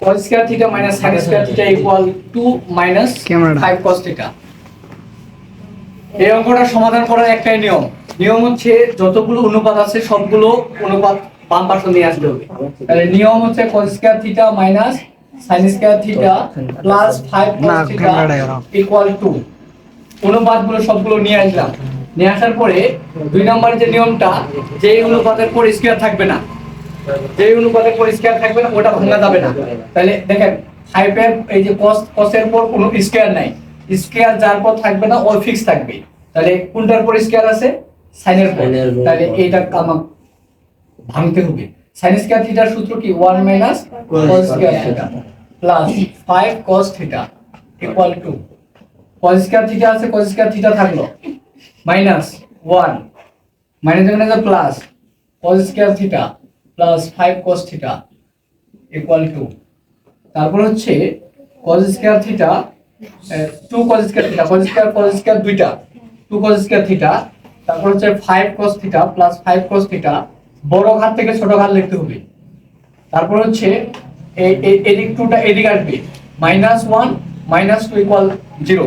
cos square theta minus sin theta equal to minus ক্যামেরাটা। 5 cos theta এই অঙ্কটা সমাধান করার একটাই নিয়ম। নিয়ম হচ্ছে যতগুলো অনুপাত আছে সবগুলো অনুপাত বাম পাশে নিয়ে আসতে হবে। তাহলে নিয়ম হচ্ছে cos square theta minus sin square theta plus 5 cos এরকম। ইকুয়াল টু অনুপাতগুলো সবগুলো নিয়ে আসলাম। নিয়ে আসার পরে দুই নম্বরের যে নিয়মটা যে অনুপাতের পর স্কয়ার থাকবে না। যে অনুপাতের পর স্কয়ার থাকবে না ওটা ভাঙা যাবে না। তাহলে দেখেন ফাইভের এই যে কস কসের পর কোনো স্কয়ার নাই। স্কয়ার যার পর থাকবে না ওই ফিক্স থাকবে তাহলে কোনটার পর স্কয়ার আছে? সাইনের পর। তাহলে এইটা আমার ভাঙতে হবে। সাইন স্কয়ার থিটার সূত্র কি? 1 minus cos square theta plus 5 cos theta equal to cos square theta আছে cos স্কয়ার থিটা থাকল। Minus 1 minus minus plus cos square theta plus 5 cos theta equal to তারপর হচ্ছে cos square theta 2 cos square theta cos square cos square দুইটা 2 cos square theta তারপর হচ্ছে 5 cos theta plus 5 cos theta বড় ঘাত থেকে ছোট ঘাত লিখতে হবে। তারপর হচ্ছে এদিক টুটা এদিক আসবে minus one minus two equal zero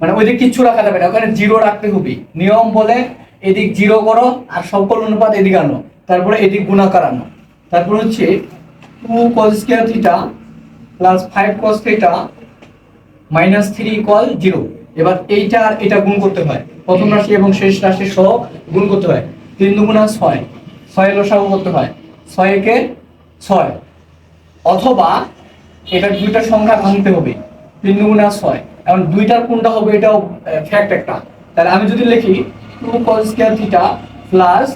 মানে ওইদিক কিচ্ছু রাখা যাবে না, ওখানে জিরো রাখতে হবে। নিয়ম বলে এদিক জিরো করো আর সকল অনুপাত এদিক আনো। তারপরে এদিক গুণাকার আনো। তারপর হচ্ছে two cos square theta plus five cos theta minus three equal zero এবার এইটা আর এটা গুণ করতে হয়। প্রথম রাশি এবং শেষ রাশি সহ গুণ করতে হয়। তিন দুগুণা ছয়। ছয় লসাগু করতে হয়। ছয় একে ছয়। অথবা এটা দুইটা সংখ্যা ভাঙতে হবে। তিন দুগুণা ছয়। এখন দুইটার কোনটা হবে এটাও ফ্যাক্ট একটা। তাহলে আমি যদি লিখি two cos square theta plus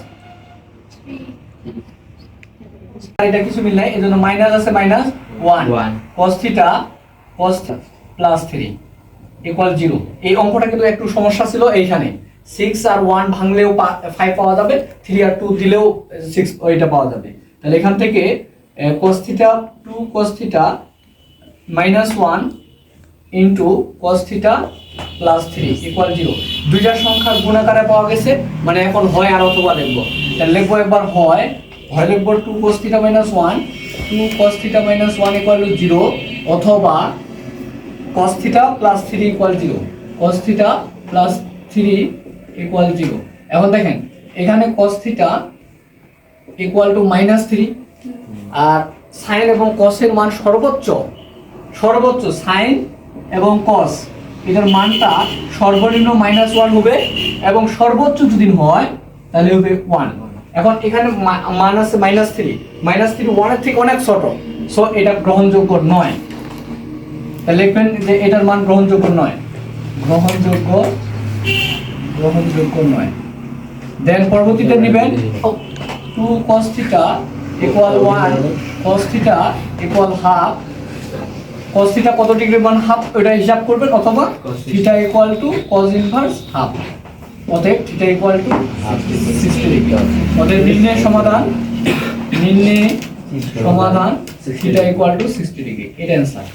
এটা কিছু মিল নাই এজন্য মাইনাস আছে minus one cos theta cos plus three equal zero এই অঙ্কটা কিন্তু একটু সমস্যা ছিল এইখানে। সিক্স আর ওয়ান ভাঙলেও ফাইভ পাওয়া যাবে থ্রি আর টু দিলেও সিক্স ওইটা পাওয়া যাবে। তাহলে এখান থেকে cos theta two cos theta minus one into cos theta plus three equal zero দুইটা সংখ্যা গুণাকারে পাওয়া গেছে মানে এখন হয় আর অথবা লিখব। তাহলে লিখব একবার হয় হয় লিখব two cos theta minus one two cos theta minus one equal to zero অথবা cos theta plus three equal zero cos theta plus three equal zero এখন দেখেন, এখানে cos theta equal to minus three R sine এবং কসের মান সর্বোচ্চ সর্বোচ্চ sign এবং কস এটার মানটা সর্বনিম্ন মাইনাস ওয়ান হবে এবং সর্বোচ্চ যদি হয় তাহলে হবে ওয়ান এখন এখানে মান আছে মাইনাস থ্রি মাইনাস থ্রি ওয়ানের থেকে অনেক ছোট। সো এটা গ্রহণযোগ্য নয়। তাহলে লিখবেন যে এটার মান গ্রহণযোগ্য নয়। গ্রহণযোগ্য গ্রহণযোগ্য নয়। দেন পরবর্তীতে নেবেন two theta equal one theta equal half cos theta কত ডিগ্রি মান হাফ ওটা হিসাব করবেন অথবা theta equal to cos inverse half অতএব theta equal to sixty degree অতএব নির্ণয়ের সমাধান নির্ণয় সমাধান theta equal to sixty degree এটা অ্যান্সার.